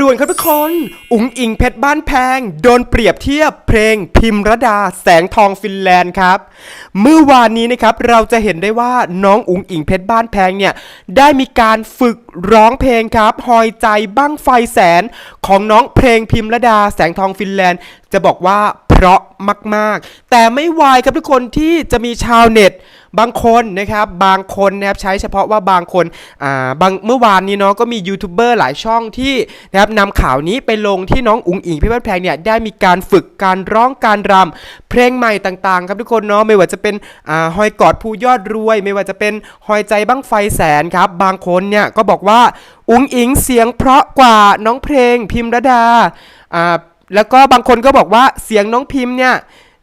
ด่วนครับทุกคน อุ๋งอิงเพชรบ้านแพง โดนเปรียบเทียบเพลงพิมรดาแสงทองฟินแลนด์ครับ เมื่อวานนี้นะครับเราจะเห็นได้ว่าน้องอุ๋งอิงเพชรบ้านแพงเนี่ยได้มีการฝึกร้องเพลงครับหอยใจบ้างไฟแสนของน้องเพลงพิมรดาแสงทองฟินแลนด์ จะบอกว่าเพราะมาก ๆ แต่ไม่วายครับทุกคนที่จะมีชาวเน็ต บางคนนะครับบางคนนะครับใช้เฉพาะว่าบางคนอ่าบางเมื่อวานนี้เนาะก็มียูทูบเบอร์หลายช่องที่นะครับนำข่าวนี้ไปลงที่น้องอุ๋งอิงพี่บ้านแพงเนี่ยได้มีการฝึกการร้องการรำเพลงใหม่ต่างๆ ครับทุกคนเนาะไม่ว่าจะเป็นอ่าหอยกอดผู้ยอดรวย ไม่ว่าจะเป็นหอยใจบ้างไฟแสนครับบางคนเนี่ยก็บอกว่าอุ๋งอิงเสียงเพราะกว่าน้องเพลงพิมรดาอ่าแล้วก็บางคนก็บอกว่าเสียงน้องพิมพ์เนี่ย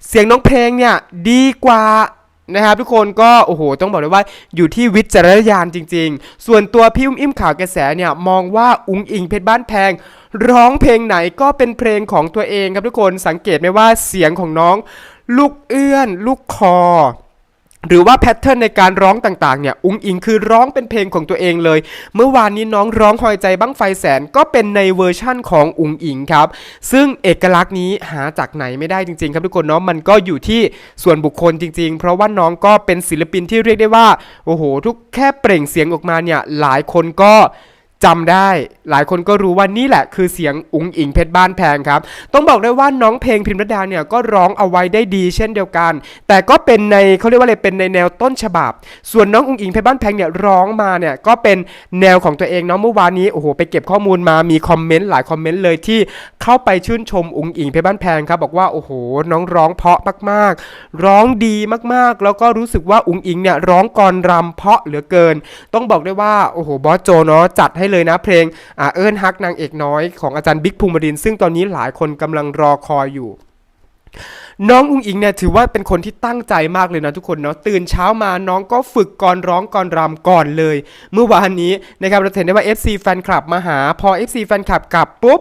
เสียงน้องเพลงเนี่ยดีกว่า นะครับทุกคนก็โอ้โหต้องบอกเลยว่าอยู่ที่วิจารณญาณจริง ๆ ส่วนตัวพี่อุ้มอิ่มข่าวกระแสเนี่ยมองว่าอุ้งอิงเพชรบ้านแพง ร้องเพลงไหนก็เป็นเพลงของตัวเองครับทุกคนสังเกตไหมว่าเสียงของน้อง ลูกเอื้อน ลูกคอ หรือว่าแพทเทิร์นในการร้องต่างๆเนี่ยอุ้งอิงคือร้องเป็นเพลงของตัวเองเลย เมื่อวานนี้น้องร้องหอยใจบ้างไฟแสนก็เป็นในเวอร์ชั่นของอุ้งอิงครับ ซึ่งเอกลักษณ์นี้หาจากไหนไม่ได้จริงๆ ครับทุกคนเนาะมันก็อยู่ที่ส่วนบุคคลจริง ๆ เพราะว่าน้องก็เป็นศิลปินที่เรียกได้ว่าโอ้โห ทุกแค่เปล่งเสียงออกมาเนี่ยหลายคนก็ จำได้ หลายคนก็รู้ว่านี่แหละคือเสียงอุ๋งอิงเพชรบ้านแพงครับ ต้องบอกได้ว่าน้องเพลงพิมพ์รดาเนี่ยก็ร้องเอาไว้ได้ดีเช่นเดียวกัน แต่ก็เป็นในเขาเรียกว่าอะไรเป็นในแนวต้นฉบับ ส่วนน้องอุ๋งอิงเพชรบ้านแพงเนี่ยร้องมาเนี่ยก็เป็นแนวของตัวเองเนาะเมื่อวานนี้โอ้โหไปเก็บข้อมูลมามีคอมเมนต์หลายคอมเมนต์เลยที่เข้าไปชื่นชมอุ๋งอิงเพชรบ้านแพงครับบอกว่าโอ้โหน้องร้องเพราะมากๆ ร้องดีมากๆ แล้วก็รู้สึกว่าอุ๋งอิงเนี่ยร้องกรรำเพาะเหลือเกิน ต้องบอกได้ว่าโอ้โหบอสโจเนาะจัดให้เลยนะเพลงอเอิญฮักนางเอกน้อยของอาจารย์บิ๊กภูมิบดินซึ่งตอนนี้หลายคนกำลังรอคอยอยู่ น้องอุ้งอิงเนี่ยถือว่าเป็นคนที่ตั้งใจมากเลยนะทุกคนเนาะตื่นเช้ามาน้องก็ฝึกก่อนร้องก่อนรำก่อนเลย เมื่อวานนี้นะครับเราเห็นได้ว่า FC แฟนคลับมาหา พอ FC แฟนคลับกลับปุ๊บ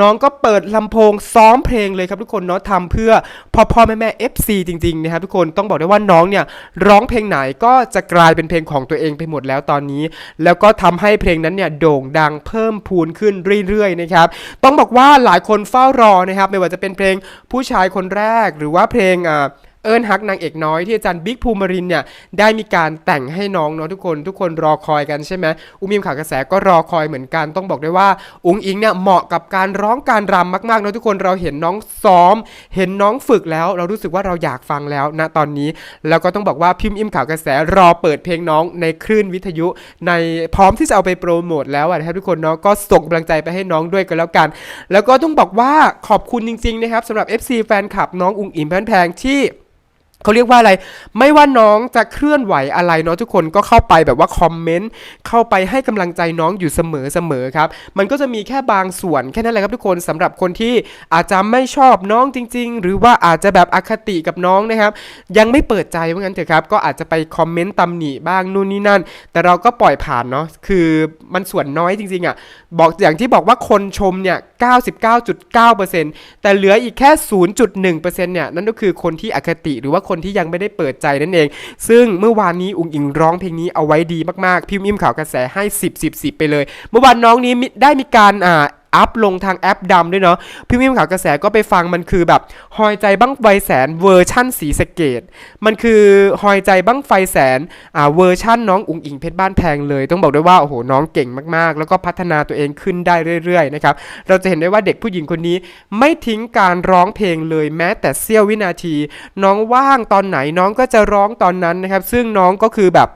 น้องก็เปิดลำโพงซ้อมเพลงเลยครับทุกคนเนาะทำเพื่อพ่อพ่อแม่แม่ FC จริงๆนะครับทุกคนต้องบอกได้ว่าน้องเนี่ยร้องเพลงไหนก็จะกลายเป็นเพลงของตัวเองไปหมดแล้วตอนนี้ แล้วก็ทำให้เพลงนั้นเนี่ยโด่งดังเพิ่มพูนขึ้นเรื่อยๆนะครับต้องบอกว่าหลายคนเฝ้ารอนะครับไม่ว่าจะเป็นเพลงผู้ชายคนแรกหรือว่าเพลงอ่า เอิญฮักนางเอกน้อยที่อาจารย์บิ๊กภูมิรินเนี่ยได้มีการแต่งให้น้องเนาะทุกคน ทุกคนรอคอยกันใช่ไหมอุ้มอิมข่าวกระแสก็รอคอยเหมือนกันต้องบอกได้ว่า อุ้งอิงเนี่ยเหมาะกับการร้องการรำมากๆเนาะทุกคนเราเห็นน้องซ้อม เห็นน้องฝึกแล้ว เรารู้สึกว่าเราอยากฟังแล้วณตอนนี้ แล้วก็ต้องบอกว่าพิมพ์อิมข่าวกระแสรอเปิดเพลงน้องในคลื่นวิทยุ ในพร้อมที่จะเอาไปโปรโมทแล้วนะครับทุกคนเนาะก็ส่งกำลังใจไปให้น้องด้วยกันแล้วกัน แล้วก็ต้องบอกว่าขอบคุณจริงๆนะครับสำหรับ FC แฟนคลับน้องอุ้งอิงแพนแพงที่ เขาเรียกว่าอะไร ไม่ว่าน้องจะเคลื่อนไหวอะไรเนาะทุกคนก็เข้าไปแบบว่าคอมเมนต์เข้าไปให้กำลังใจน้องอยู่เสมอเสมอครับ มันก็จะมีแค่บางส่วนแค่นั้นแหละครับทุกคนสำหรับคนที่อาจจะไม่ชอบน้องจริง ๆ หรือว่าอาจจะแบบอคติกับน้องนะครับ ยังไม่เปิดใจว่างั้นเถอะครับ ก็อาจจะไปคอมเมนต์ตำหนิบ้างนู่นนี่นั่น แต่เราก็ปล่อยผ่านเนาะคือมันส่วนน้อยจริงๆอะบอกอย่างที่บอกว่าคนชมเนี่ย99.9%แต่เหลืออีกแค่ 0.1%เนี่ยนั่นก็คือคนที่อคติหรือว่าคนที่ยังไม่ได้เปิดใจนั่นเอง ซึ่งเมื่อวานนี้อุ๋งอิงร้องเพลงนี้เอาไว้ดีมากๆพิมพ์อิมข่าวกระแสให้ 10 10 10 ไปเลย เมื่อวานน้องนี้ได้มีการอ่า อัพลงทางแอปดำด้วยเนาะพี่มิมข่าวกระแสก็ไปฟังมันคือแบบหอยใจบ้างไฟแสนเวอร์ชั่นสีสะเกต มันคือหอยใจบ้างไฟแสนอ่าเวอร์ชั่นน้องอุ๋งอิงเพชรบ้านแพงเลย ต้องบอกด้วยว่าโอ้โหน้องเก่งมากๆ แล้วก็พัฒนาตัวเองขึ้นได้เรื่อยๆนะครับเราจะเห็นได้ว่าเด็กผู้หญิงคนนี้ไม่ทิ้งการร้องเพลงเลยแม้แต่เสี้ยววินาที น้องว่างตอนไหนน้องก็จะร้องตอนนั้นนะครับซึ่งน้องก็คือแบบ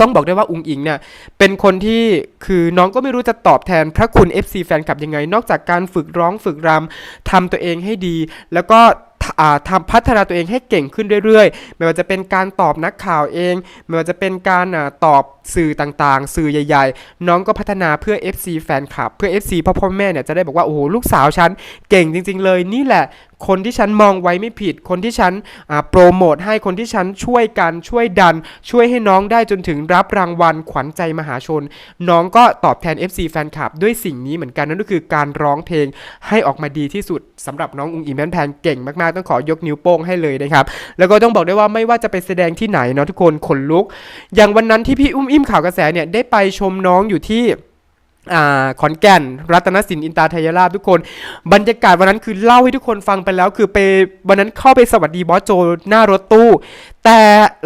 ต้องบอกได้ว่าอุงอิงเนี่ยเป็นคนที่คือน้องก็ไม่รู้จะตอบแทนพระคุณ FC แฟนคลับยังไง นอกจากการฝึกร้องฝึกรำทำตัวเองให้ดี แล้วก็ อ่าทำพัฒนาตัวเองให้เก่งขึ้นเรื่อยๆ ไม่ว่าจะเป็นการตอบนักข่าวเอง ไม่ว่าจะเป็นการอตอบสื่อต่างๆ สื่อใหญ่ ๆ น้องก็พัฒนาเพื่อ FC แฟนคลับ เพื่อ FC พ่อพ่อแม่เนี่ยจะได้บอกว่า โอ้โห ลูกสาวฉันเก่งจริง ๆ เลยนี่แหละคนที่ฉันมองไว้ไม่ผิด คนที่ฉันโปรโมทให้ คนที่ฉันช่วยกัน ช่วยดัน ช่วยให้น้องได้จนถึงรับรางวัลขวัญใจมหาชน น้องก็ตอบแทน FC แฟนคลับด้วยสิ่งนี้เหมือนกันนั่นก็คือการร้องเพลงให้ออกมาดีที่สุดสำหรับน้องอุงอิมแพนแพนเก่งมากๆต้องขอยกนิ้วโป้งให้เลยนะครับ แล้วก็ต้องบอกได้ว่าไม่ว่าจะไปแสดงที่ไหนเนาะทุกคนขนลุก อย่างวันนั้นที่พี่อุ้มอิ่มข่าวกระแสเนี่ยได้ไปชมน้องอยู่ที่อขอนแก่น รัตนสินอินตาไทยราบทุกคน บรรยากาศวันนั้นคือเล่าให้ทุกคนฟังไปแล้ว คือไปวันนั้นเข้าไปสวัสดีบอสโจหน้ารถตู้ แต่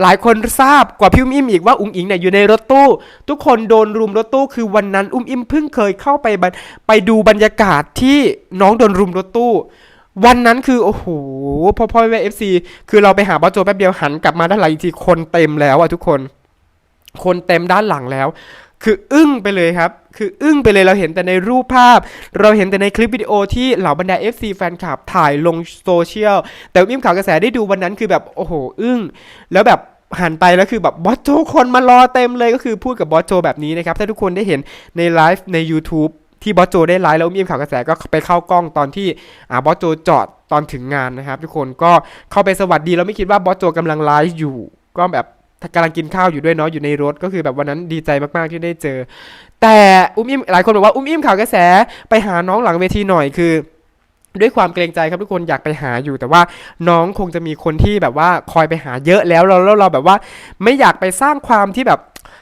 หลายคนทราบกว่าพี่อุ้มอิ่มอีกว่าอุ้งอิงเนี่ยอยู่ในรถตู้ ทุกคนโดนรุมรถตู้ คือวันนั้นอุ้มอิ่มเพิ่งเคยเข้าไปไปดูบรรยากาศที่น้องโดนรุมรถตู้ วันนั้นคือโอ้โหพ่อพ่อแม่เอฟซีคือเราไปหาบอสโจแป๊บเดียวหันกลับมาด้านหลังอีกทีคนเต็มแล้วอะทุกคน คนเต็มด้านหลังแล้ว คืออึ้งไปเลยครับ คืออึ้งไปเลยเราเห็นแต่ในรูปภาพ เราเห็นแต่ในคลิปวิดีโอที่เหล่าบรรดา FC แฟนคลับถ่ายลงโซเชียลแต่วิมข่าวกระแสได้ดูวันนั้นคือแบบโอ้โหอึ้งแล้วแบบหันไปแล้วคือแบบบอสโจคนมารอเต็มเลยก็คือพูดกับบอสโจแบบนี้นะครับ ถ้าทุกคนได้เห็นในไลฟ์ใน YouTube ที่บอสโจได้ไลฟ์แล้ววิมข่าวกระแสก็ไปเข้ากล้องตอนที่อ่าบอสโจจอดตอนถึงงานนะครับ ทุกคนก็เข้าไปสวัสดีแล้วไม่คิดว่าบอสโจกำลังไลฟ์อยู่ ก็แบบกำลังกินข้าวอยู่ด้วยเนาะอยู่ในรถก็คือแบบวันนั้นดีใจมากๆที่ได้เจอ แต่อุ้มอิมหลายคนบอกว่าอุ้มอิมข่าวกระแสไปหาน้องหลังเวทีหน่อยคือด้วยความเกรงใจครับทุกคนอยากไปหาอยู่ แต่ว่าน้องคงจะมีคนที่แบบว่าคอยไปหาเยอะแล้วเราแล้วเราแบบว่า ไม่อยากไปสร้างความที่แบบ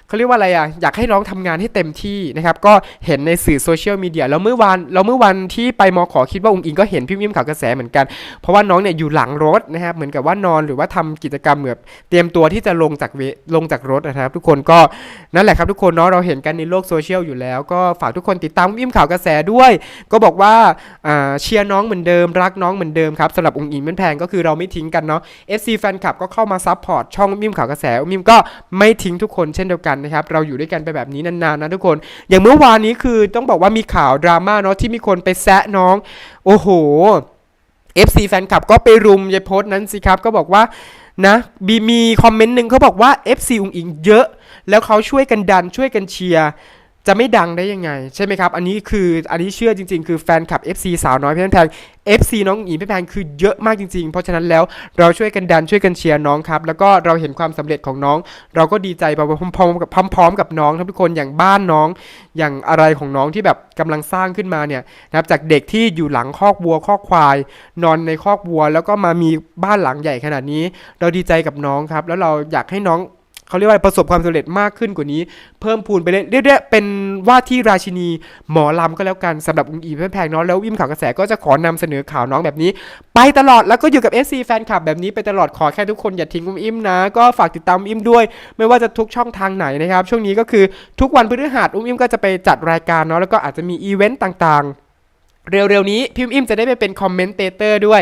เขาเรียกว่าอะไรอะอยากให้น้องทำงานให้เต็มที่นะครับ ก็เห็นในสื่อโซเชียลมีเดียแล้วเมื่อวานแล้วเมื่อวันที่ไปมอขอคิดว่าองค์อิงก็เห็นพี่มิมข่าวกระแสเหมือนกัน เพราะว่าน้องเนี่ยอยู่หลังรถนะครับ เหมือนกับว่านอนหรือว่าทำกิจกรรมแบบเตรียมตัวที่จะลงจากเวลงจากรถนะครับ ทุกคนก็นั่นแหละครับทุกคนเนาะเราเห็นกันในโลกโซเชียลอยู่แล้ว ก็ฝากทุกคนติดตามมิมข่าวกระแสด้วย ก็บอกว่าเชียร์น้องเหมือนเดิมรักน้องเหมือนเดิมครับสำหรับองค์อิงมันแพงก็คือเราไม่ทิ้งกันเนาะ FC แฟนคลับก็เข้ามาซัพพอร์ตช่องมิมข่าวกระแสมิมก็ไม่ทิ้งทุกคนเช่นเดียวกันนะครับเราอยู่ด้วยกันไปแบบนี้นานๆนะทุกคน อย่างเมื่อวานนี้คือต้องบอกว่ามีข่าวดราม่าเนาะที่มีคนไปแซะน้อง โอ้โห FC แฟนคลับก็ไปรุมยายโพสนั้นสิครับ ก็บอกว่านะบีมีคอมเมนต์หนึ่งเขาบอกว่า FC อุงอิงเยอะ แล้วเขาช่วยกันดันช่วยกันเชียร์ จะไม่ดังได้ยังไง ใช่ไหมครับ อันนี้คืออันนี้เชื่อจริง ๆ คือแฟนคลับ FC สาวน้อยเพี่แพง FC น้องอุ๋งอิงเพี่แพงคือเยอะมากจริง ๆ เพราะฉะนั้นแล้วเราช่วยกันดันช่วยกันเชียร์น้องครับ แล้วก็เราเห็นความสำเร็จของน้อง เราก็ดีใจไปพร้อมๆกับพร้อมๆกับน้องทุกคนอย่างบ้านน้องอย่างอะไรของน้องที่แบบกำลังสร้างขึ้นมาเนี่ยนะครับจากเด็กที่อยู่หลังคอกวัวคอกควาย นอนในคอกวัว แล้วก็มามีบ้านหลังใหญ่ขนาดนี้ เราดีใจกับน้องครับ แล้วเราอยากให้น้อง เขาเรียกว่าประสบความสำเร็จมากขึ้นกว่านี้ เพิ่มพูนไปเรื่อยเรียกๆเป็นว่าที่ราชินีหมอลำก็แล้วกันสำหรับอุ้งอิงเพื่อนแพงเนาะแล้ววิมข่าวกระแสก็จะขอนำเสนอข่าวน้องแบบนี้ ไปตลอดแล้วก็อยู่กับ SC แฟนคลับแบบนี้ไปตลอดขอแค่ทุกคนอย่าทิ้งอุ้มอิมนะ ก็ฝากติดตามอุ้มอิมด้วย ไม่ว่าจะทุกช่องทางไหนนะครับ ช่วงนี้ก็คือทุกวันพฤหัสอุ้มอิมก็จะไปจัดรายการเนาะแล้วก็อาจจะมีอีเวนต์ต่างๆเร็วๆนี้พี่อุ้มอิมจะได้ไปเป็นคอมเมนเตเตอร์ด้วย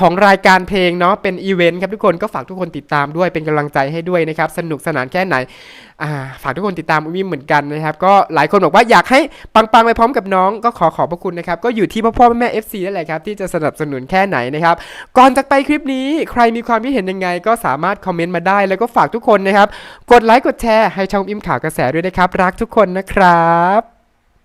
ของรายการเพลงเนาะเป็นอีเวนต์ครับทุกคนก็ฝากทุกคนติดตามด้วยเป็นกำลังใจให้ด้วยนะครับ สนุกสนานแค่ไหนฝากทุกคนติดตามอุ้มอิมเหมือนกันนะครับ ก็หลายคนบอกว่าอยากให้ปังๆไปพร้อมกับน้องก็ขอขอบพระคุณนะครับ ก็อยู่ที่พ่อพ่อแม่ๆ FC นั่นแหละครับ ที่จะสนับสนุนแค่ไหนนะครับ ก่อนจากไปคลิปนี้ใครมีความคิดเห็นยังไง ก็สามารถคอมเมนต์มาได้ แล้วก็ฝากทุกคนนะครับ กดไลค์กดแชร์ให้ช่องอิมข่าวกระแสด้วยนะครับ รักทุกคนนะครับ